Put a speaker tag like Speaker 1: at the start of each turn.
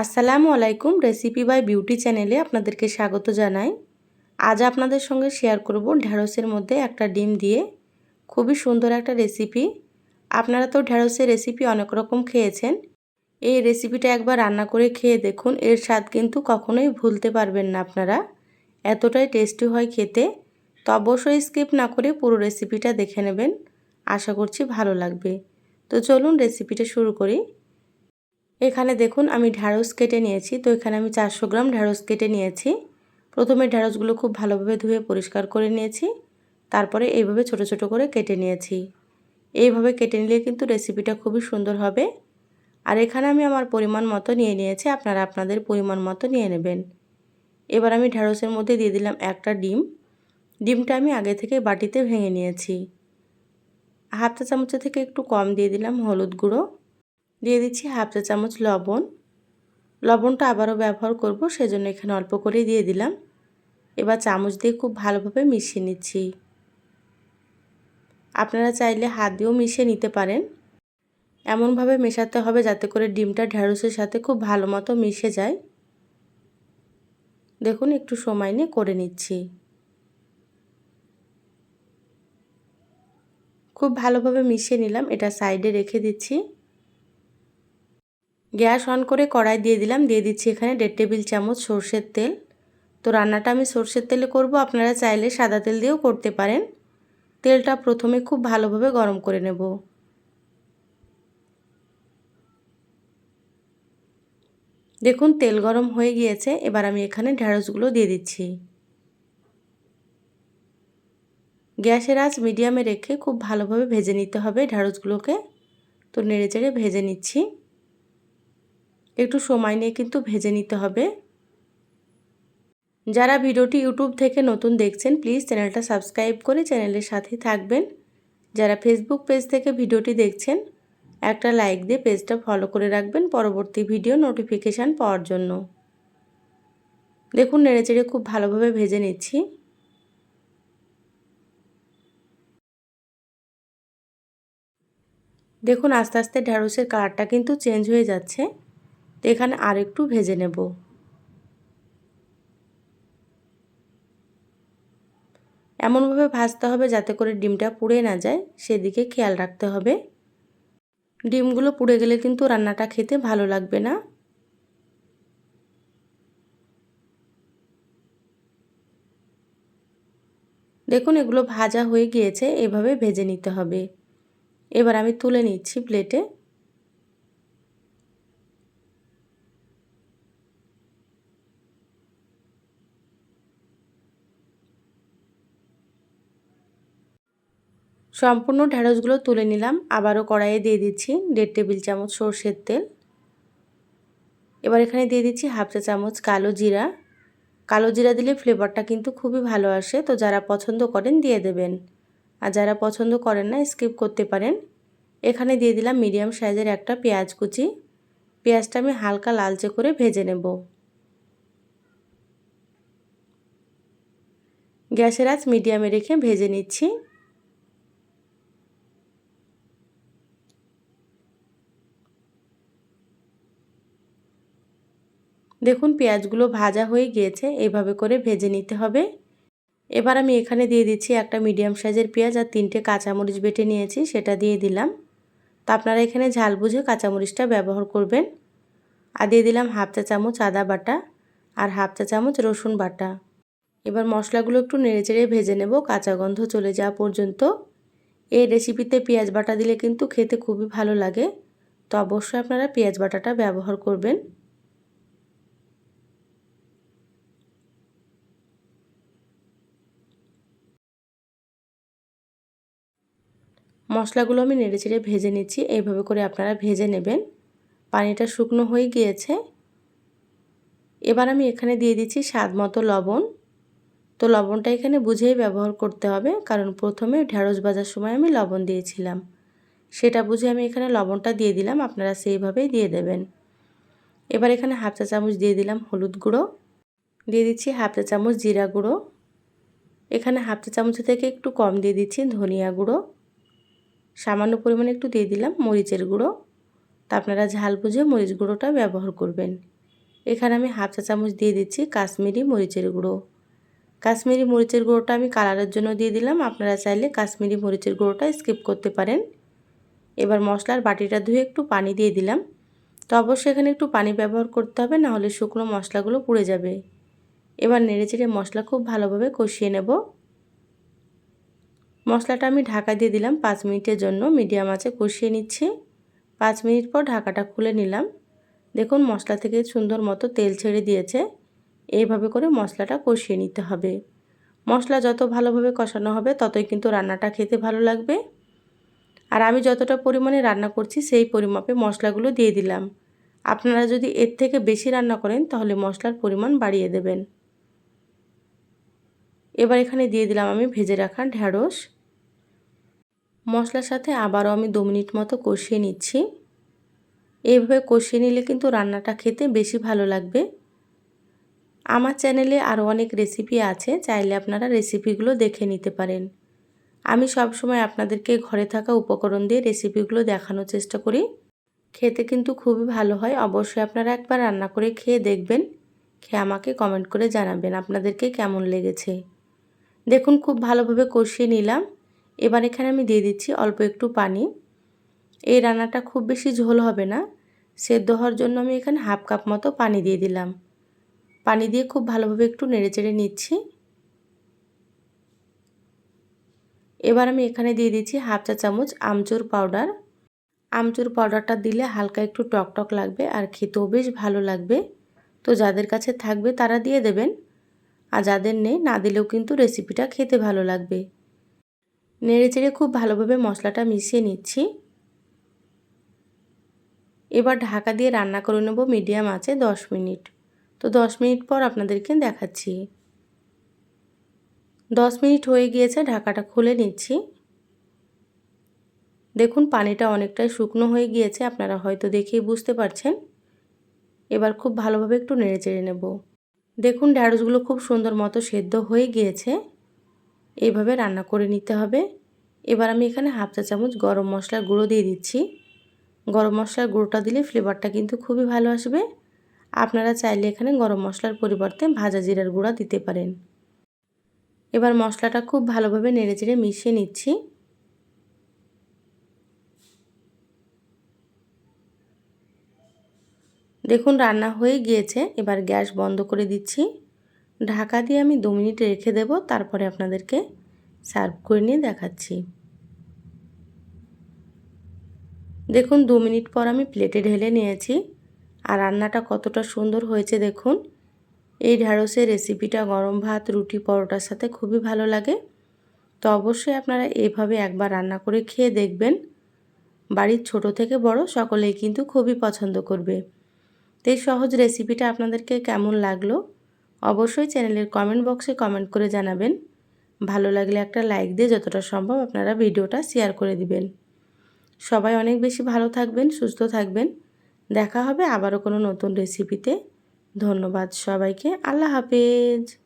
Speaker 1: আসসালামু আলাইকুম recipe by beauty চ্যানেলে আপনাদেরকে স্বাগত জানাই। আজ আপনাদের সঙ্গে শেয়ার করব ঢ্যাঁড়সের মধ্যে একটা ডিম দিয়ে। খুবই সুন্দর একটা রেসিপি আপনারা তো ঢ্যাঁড়সের রেসিপি অনেক রকম খেয়েছেন। এই রেসিপিটা একবার রান্না করে খেয়ে দেখুন, এর স্বাদ কিন্তু কখনোই ভুলতে পারবেন না আপনারা। এতটাই টেস্টি হয় খেতে। তো অবশ্যই স্কিপ না করে পুরো রেসিপিটা দেখে নেবেন। আশা করছি ভালো লাগবে। তো চলুন রেসিপিটা শুরু করি। এখানে দেখুন আমি ঢ্যাঁড়স কেটে নিয়েছি। তো এখানে আমি চারশো গ্রাম ঢ্যাঁড়স কেটে নিয়েছি। প্রথমে ঢ্যাঁড়সগুলো খুব ভালোভাবে ধুয়ে পরিষ্কার করে নিয়েছি। তারপরে এইভাবে ছোট ছোট করে কেটে নিয়েছি। এইভাবে কেটে নিলে কিন্তু রেসিপিটা খুবই সুন্দর হবে। আর এখানে আমি আমার পরিমাণ মতো নিয়ে নিয়েছি। আপনারা আপনাদের পরিমাণ মতো নিয়ে নেবেন। এবার আমি ঢ্যাঁড়সের মধ্যে দিয়ে দিলাম একটা ডিম। ডিমটা আমি আগে থেকে বাটিতে ভেঙে নিয়েছি। হাফ চা চামচের থেকে একটু কম দিয়ে দিলাম হলুদ গুঁড়ো। দিয়ে দিচ্ছি হাফ চা চামচ লবণ। লবণটা আবারও ব্যবহার করব, সেজন্য এখানে অল্প করে দিয়ে দিলাম। এবার চামচ দিয়ে খুব ভালোভাবে মিশিয়ে নিচ্ছি। আপনারা চাইলে হাত দিয়েও মিশিয়ে নিতে পারেন। এমনভাবে মেশাতে হবে যাতে করে ডিমটা ঢ্যাঁড়সের সাথে খুব ভালো মতো মিশে যায়। দেখুন, একটু সময় নিয়ে করে নিচ্ছি। খুব ভালোভাবে মিশিয়ে নিলাম, এটা সাইডে রেখে দিচ্ছি। গ্যাস অন করে কড়াই দিয়ে দিলাম, দিয়ে দিচ্ছি এখানে দেড় টেবিল চামচ সর্ষের তেল। তো রান্নাটা আমি সর্ষের তেলে করব, আপনারা চাইলে সাদা তেল দিয়েও করতে পারেন। তেলটা প্রথমে খুব ভালোভাবে গরম করে নেব। দেখুন, তেল গরম হয়ে গিয়েছে, এবার আমি এখানে ঢ্যাঁড়সগুলো দিয়ে দিচ্ছি। গ্যাসের আঁচ মিডিয়ামে রেখে খুব ভালোভাবে ভেজে নিতে হবে ঢ্যাঁড়সগুলোকে তো নেড়ে চেড়ে ভেজে নিচ্ছি। একটু সময় নিয়ে কিন্তু ভেজে নিতে হবে। যারা ভিডিওটি ইউটিউব থেকে নতুন দেখছেন, প্লিজ চ্যানেলটা সাবস্ক্রাইব করে চ্যানেলের সাথে থাকবেন। যারা ফেসবুক পেজ থেকে ভিডিওটি দেখছেন, একটা লাইক দিয়ে পেজটা ফলো করে রাখবেন পরবর্তী ভিডিও নোটিফিকেশান পাওয়ার জন্য। দেখুন, নেড়েচেড়ে খুব ভালোভাবে ভেজে নিচ্ছি। দেখুন, আস্তে আস্তে ঢ্যাঁড়সের কালারটা কিন্তু চেঞ্জ হয়ে যাচ্ছে। এখানে আর একটু ভেজে নেব। এমনভাবে ভাজতে হবে যাতে করে ডিমটা পুড়ে না যায়, সেদিকে খেয়াল রাখতে হবে। ডিমগুলো পুড়ে গেলে কিন্তু রান্নাটা খেতে ভালো লাগবে না। দেখুন, এগুলো ভাজা হয়ে গিয়েছে, এভাবে ভেজে নিতে হবে। এবার আমি তুলে নিচ্ছি প্লেটে। সম্পূর্ণ ঢ্যাঁড়সগুলো তুলে নিলাম। আবারও কড়াইয়ে দিয়ে দিচ্ছি দেড় টেবিল চামচ সর্ষের তেল। এবার এখানে দিয়ে দিচ্ছি হাফ চা চামচ কালো জিরা। কালো জিরা দিলে ফ্লেভারটা কিন্তু খুবই ভালো আসে, তো যারা পছন্দ করেন দিয়ে দেবেন। আর যারা পছন্দ করেন না, স্কিপ করতে পারেন। এখানে দিয়ে দিলাম মিডিয়াম সাইজের একটা পেঁয়াজ কুচি। পেঁয়াজটা আমি হালকা লালচে করে ভেজে নেব। গ্যাসের আঁচ মিডিয়ামে রেখে ভেজে নিচ্ছি। দেখুন, পেঁয়াজগুলো ভাজা হয়ে গিয়েছে এইভাবে করে ভেজে নিতে হবে। এবার আমি এখানে দিয়ে দিচ্ছি একটা মিডিয়াম সাইজের পেঁয়াজ আর তিনটে কাঁচামরিচ বেটে নিয়েছি, সেটা দিয়ে দিলাম। তো আপনারা এখানে ঝাল বুঝে কাঁচামরিচটা ব্যবহার করবেন। আর দিয়ে দিলাম হাফ চা চামচ আদা বাটা আর হাফ চা চামচ রসুন বাটা। এবার মশলাগুলো একটু নেড়েচেড়ে ভেজে নেব, কাঁচা গন্ধ চলে যাওয়া পর্যন্ত। এই রেসিপিতে পেঁয়াজ বাটা দিলে কিন্তু খেতে খুবই ভালো লাগে। তো অবশ্যই আপনারা পেঁয়াজ বাটাটা ব্যবহার করবেন। মশলাগুলো আমি নেড়ে চেড়ে ভেজে নিচ্ছি। এইভাবে করে আপনারা ভেজে নেবেন। পানিটা শুকনো হয়ে গিয়েছে। এবার আমি এখানে দিয়ে দিচ্ছি স্বাদ মতো লবণ। তো লবণটা এখানে বুঝেই ব্যবহার করতে হবে, কারণ প্রথমে ঢ্যাঁড়স ভাজার সময় আমি লবণ দিয়েছিলাম। সেটা বুঝে আমি এখানে লবণটা দিয়ে দিলাম, আপনারা সেইভাবেই দিয়ে দেবেন। এবার এখানে হাফ চা চামচ দিয়ে দিলাম হলুদ গুঁড়ো। দিয়ে দিচ্ছি হাফ চা চামচ জিরা গুঁড়ো। এখানে হাফ চা চামচ থেকে একটু কম দিয়ে দিচ্ছি ধনিয়া গুঁড়ো। সামান্য পরিমাণে একটু দিয়ে দিলাম মরিচের গুঁড়ো। তা আপনারা ঝাল বুঝে মরিচ গুঁড়োটা ব্যবহার করবেন। এখানে আমি হাফ চা চামচ দিয়ে দিচ্ছি কাশ্মীরি মরিচের গুঁড়ো। কাশ্মীরি মরিচের গুঁড়োটা আমি কালারের জন্য দিয়ে দিলাম। আপনারা চাইলে কাশ্মীরি মরিচের গুঁড়োটা স্কিপ করতে পারেন। এবার মশলার বাটিটা ধুয়ে একটু পানি দিয়ে দিলাম। তো অবশ্যই এখানে একটু পানি ব্যবহার করতে হবে না হলে শুকনো মশলাগুলো পুড়ে যাবে। এবার নেড়ে চেড়ে মশলা খুব ভালোভাবে কষিয়ে নেব। মশলাটা আমি ঢাকা দিয়ে দিলাম পাঁচ মিনিটের জন্য। মিডিয়াম আঁচে কষিয়ে নিচ্ছি। পাঁচ মিনিট পর ঢাকাটা খুলে নিলাম। দেখুন মশলা থেকে সুন্দর মতো তেল ছেড়ে দিয়েছে। এইভাবে করে মশলাটা কষিয়ে নিতে হবে। মশলা যত ভালোভাবে কষানো হবে ততই কিন্তু রান্নাটা খেতে ভালো লাগবে। আর আমি যতটা পরিমাণে রান্না করছি সেই পরিমাপে মশলাগুলো দিয়ে দিলাম। আপনারা যদি এর থেকে বেশি রান্না করেন তাহলে মশলার পরিমাণ বাড়িয়ে দেবেন। এবার এখানে দিয়ে দিলাম আমি ভেজে রাখা ঢ্যাঁড়স মশলার সাথে আবারও আমি দু মিনিট মতো কষিয়ে নিচ্ছি। এইভাবে কষিয়ে নিলে কিন্তু রান্নাটা খেতে বেশি ভালো লাগবে। আমার চ্যানেলে আরও অনেক রেসিপি আছে, চাইলে আপনারা রেসিপিগুলো দেখে নিতে পারেন। আমি সব সময় আপনাদেরকে ঘরে থাকা উপকরণ দিয়ে রেসিপিগুলো দেখানোর চেষ্টা করি। খেতে কিন্তু খুবই ভালো হয়, অবশ্যই আপনারা একবার রান্না করে খেয়ে দেখবেন। খেয়ে আমাকে কমেন্ট করে জানাবেন আপনাদেরকে কেমন লেগেছে। দেখুন, খুব ভালোভাবে কষিয়ে নিলাম। এবার এখানে আমি দিয়ে দিচ্ছি অল্প একটু পানি। এই রান্নাটা খুব বেশি ঝোল হবে না। সেদ্ধ হওয়ার জন্য আমি এখানে হাফ কাপ মতো পানি দিয়ে দিলাম। পানি দিয়ে খুব ভালোভাবে একটু নেড়েচেড়ে নিচ্ছি। এবার আমি এখানে দিয়ে দিচ্ছি হাফ চা চামচ আমচুর পাউডার। আমচুর পাউডারটা দিলে হালকা একটু টক টক লাগবে আর খেতেও বেশ ভালো লাগবে। তো যাদের কাছে থাকবে তারা দিয়ে দেবেন। আর যাদের নেই না দিলেও কিন্তু রেসিপিটা খেতে ভালো লাগবে। নেড়ে চেড়ে খুব ভালোভাবে মশলাটা মিশিয়ে নিচ্ছি। এবার ঢাকা দিয়ে রান্না করে নেব মিডিয়াম আছে দশ মিনিট। তো দশ মিনিট পর আপনাদেরকে দেখাচ্ছি। দশ মিনিট হয়ে গিয়েছে, ঢাকাটা খুলে নিচ্ছি। দেখুন, পানিটা অনেকটাই শুকনো হয়ে গিয়েছে, আপনারা হয়তো দেখেই বুঝতে পারছেন। এবার খুব ভালোভাবে একটু নেড়ে চেড়ে নেব। দেখুন ঢ্যাঁড়সগুলো খুব সুন্দর মতো সেদ্ধ হয়ে গিয়েছে। এইভাবে রান্না করে নিতে হবে। এবার আমি এখানে হাফ চা চামচ গরম মশলার গুঁড়ো দিয়ে দিচ্ছি। গরম মশলার গুঁড়োটা দিলে ফ্লেভারটা কিন্তু খুবই ভালো আসবে। আপনারা চাইলে এখানে গরম মশলার পরিবর্তে ভাজা জিরার গুঁড়া দিতে পারেন। এবার মশলাটা খুব ভালোভাবে নেড়ে চেড়ে মিশিয়ে নিচ্ছি। দেখুন রান্না হয়ে গিয়েছে। এবার গ্যাস বন্ধ করে দিচ্ছি। ঢাকা দিয়ে আমি দু মিনিট রেখে দেব, তারপরে আপনাদেরকে সার্ভ করে নিয়ে দেখাচ্ছি। দেখুন, দু মিনিট পর আমি প্লেটে ঢেলে নিয়েছি। আর রান্নাটা কতটা সুন্দর হয়েছে, দেখুন। এই ঢ্যাঁড়সের রেসিপিটা গরম ভাত, রুটি, পরোটার সাথে খুবই ভালো লাগে। তো অবশ্যই আপনারা এইভাবে একবার রান্না করে খেয়ে দেখবেন। বাড়ির ছোট থেকে বড় সকলেই কিন্তু খুবই পছন্দ করবে। তো এই সহজ রেসিপিটা আপনাদেরকে কেমন লাগল? অবশ্যই চ্যানেলের কমেন্ট বক্সে কমেন্ট করে জানাবেন। ভালো লাগলে একটা লাইক দিয়ে যতটা সম্ভব আপনারা ভিডিওটা শেয়ার করে দিবেন। সবাই অনেক বেশি ভালো থাকবেন, সুস্থ থাকবেন। দেখা হবে আবারও কোনো নতুন রেসিপিতে ধন্যবাদ সবাইকে, আল্লাহ হাফেজ।